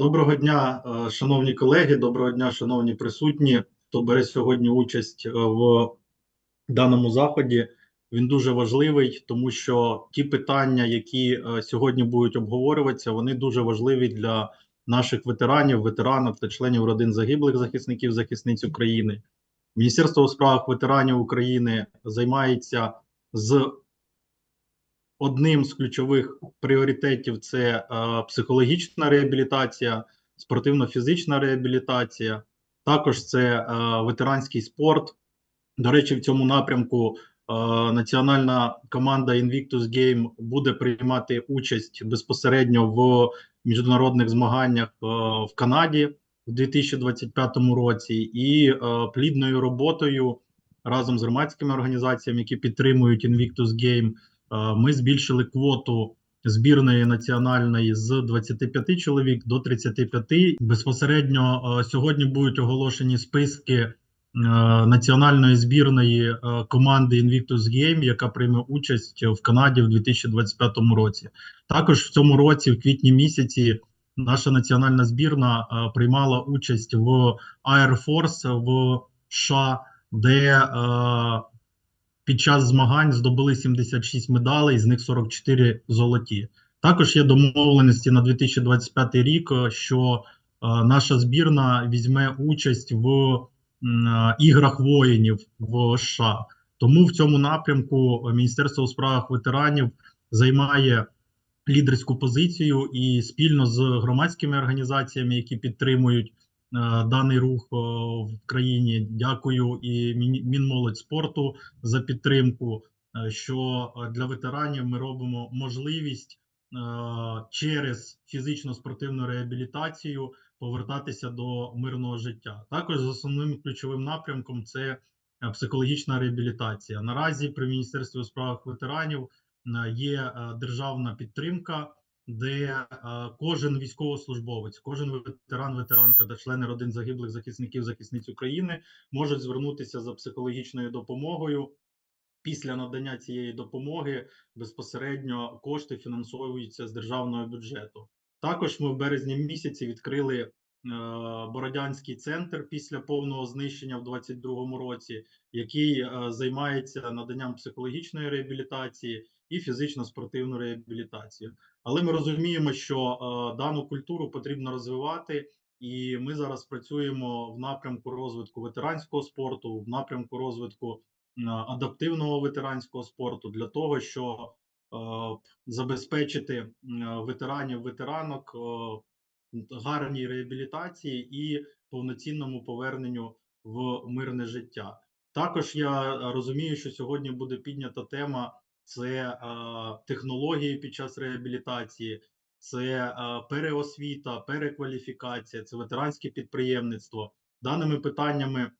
Доброго дня, е, шановні колеги, доброго дня, шановні присутні, хто бере сьогодні участь е, в даному заході. Він дуже важливий, тому що ті питання, які е, сьогодні будуть обговорюватися, вони дуже важливі для наших ветеранів, ветеранок та членів родин загиблих захисників захисниць України. Міністерство у справах ветеранів України займається з одним з ключових пріоритетів це е, психологічна реабілітація, спортивно-фізична реабілітація, також це е, ветеранський спорт. До речі, в цьому напрямку е, національна команда Invictus Game буде приймати участь безпосередньо в міжнародних змаганнях в Канаді в 2025 році, і плідною роботою разом з громадськими організаціями, які підтримують Invictus Game, ми збільшили квоту збірної національної з 25 чоловік до 35. Безпосередньо сьогодні будуть оголошені списки національної збірної команди Invictus Game, яка прийме участь в Канаді в 2025 році. Також в цьому році, в квітні місяці, наша національна збірна приймала участь в Air Force в США, де під час змагань здобули 76 медалей, з них 44 золоті. Також є домовленості на 2025 рік, що е, наша збірна візьме участь в е, іграх воїнів в США. Тому в цьому напрямку Міністерство у справах ветеранів займає лідерську позицію і спільно з громадськими організаціями, які підтримують Е, даний рух е, в країні. Дякую і Мінмолодь спорту за підтримку. Е, що для ветеранів ми робимо можливість через фізично-спортивну реабілітацію повертатися до мирного життя. Також з основним ключовим напрямком це психологічна реабілітація. Наразі при міністерстві у справах ветеранів є державна підтримка де е, кожен військовослужбовець, кожен ветеран, ветеранка та члени родин загиблих захисників захисниць України можуть звернутися за психологічною допомогою. Після надання цієї допомоги безпосередньо кошти фінансуються з державного бюджету. Також ми в березні місяці відкрили Бородянський центр після повного знищення в 2022 році, який е, займається наданням психологічної реабілітації і фізично-спортивну реабілітацію. Але ми розуміємо, що е, дану культуру потрібно розвивати, і ми зараз працюємо в напрямку розвитку ветеранського спорту, в напрямку розвитку е, адаптивного ветеранського спорту для того, щоб е, забезпечити е, ветеранів ветеранок е, гарній реабілітації і повноцінному поверненню в мирне життя. Також я розумію, що сьогодні буде піднята тема це технології під час реабілітації, це переосвіта, перекваліфікація, це ветеранське підприємництво. Даними питаннями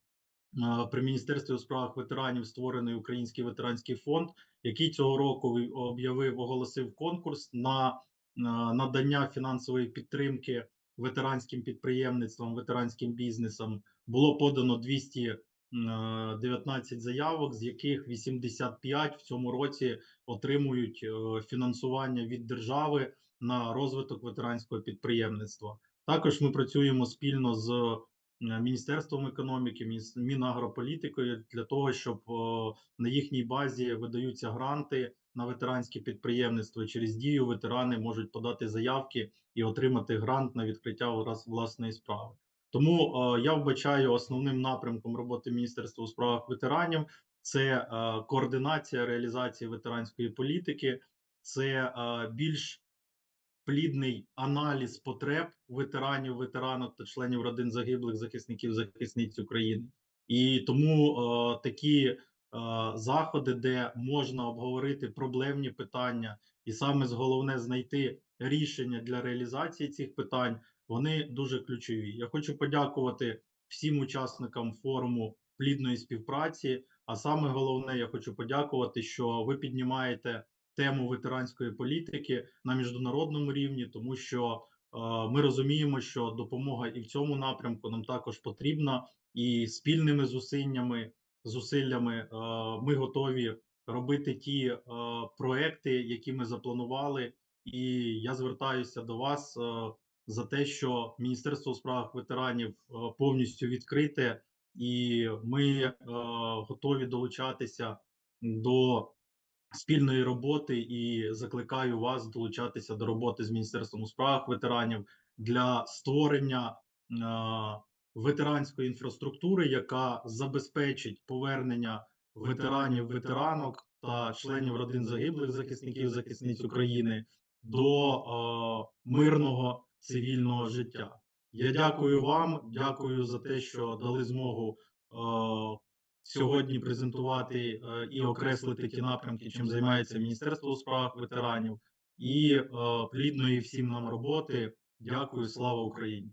при міністерстві у справах ветеранів створений Український ветеранський фонд, який цього року об'явив оголосив конкурс на надання фінансової підтримки ветеранським підприємництвам, ветеранським бізнесам. Було подано 200 19 заявок, з яких 85 в цьому році отримують е, фінансування від держави на розвиток ветеранського підприємництва. Також ми працюємо спільно з е, Міністерством економіки, Мінагрополітикою для того, щоб е, на їхній базі видаються гранти на ветеранське підприємництво. Через дію ветерани можуть подати заявки і отримати грант на відкриття власної справи. Тому е, я вбачаю основним напрямком роботи Міністерства у справах ветеранів це е, координація реалізації ветеранської політики, це е, більш плідний аналіз потреб ветеранів, ветеранок та членів родин загиблих захисників захисниць України. І тому е, такі е, заходи, де можна обговорити проблемні питання, і саме головне знайти рішення для реалізації цих питань вони дуже ключові. Я хочу подякувати всім учасникам форуму плідної співпраці. А саме головне, я хочу подякувати, що ви піднімаєте тему ветеранської політики на міжнародному рівні, тому що е, ми розуміємо, що допомога і в цьому напрямку нам також потрібна, і спільними зусиллями зусиллями е, ми готові робити ті е, проекти, які ми запланували. І я звертаюся до вас. За те, що Міністерство у справах ветеранів повністю відкрите, і ми готові долучатися до спільної роботи і закликаю вас долучатися до роботи з Міністерством у справах ветеранів для створення е, ветеранської інфраструктури, яка забезпечить повернення ветеранів, ветеранок та членів родин загиблих захисників захисниць України до е, мирного цивільного життя. Я дякую вам, дякую за те, що дали змогу е, сьогодні презентувати е, і окреслити ті напрямки, чим займається Міністерство у справах ветеранів, і е, плідної всім нам роботи. Дякую, слава Україні!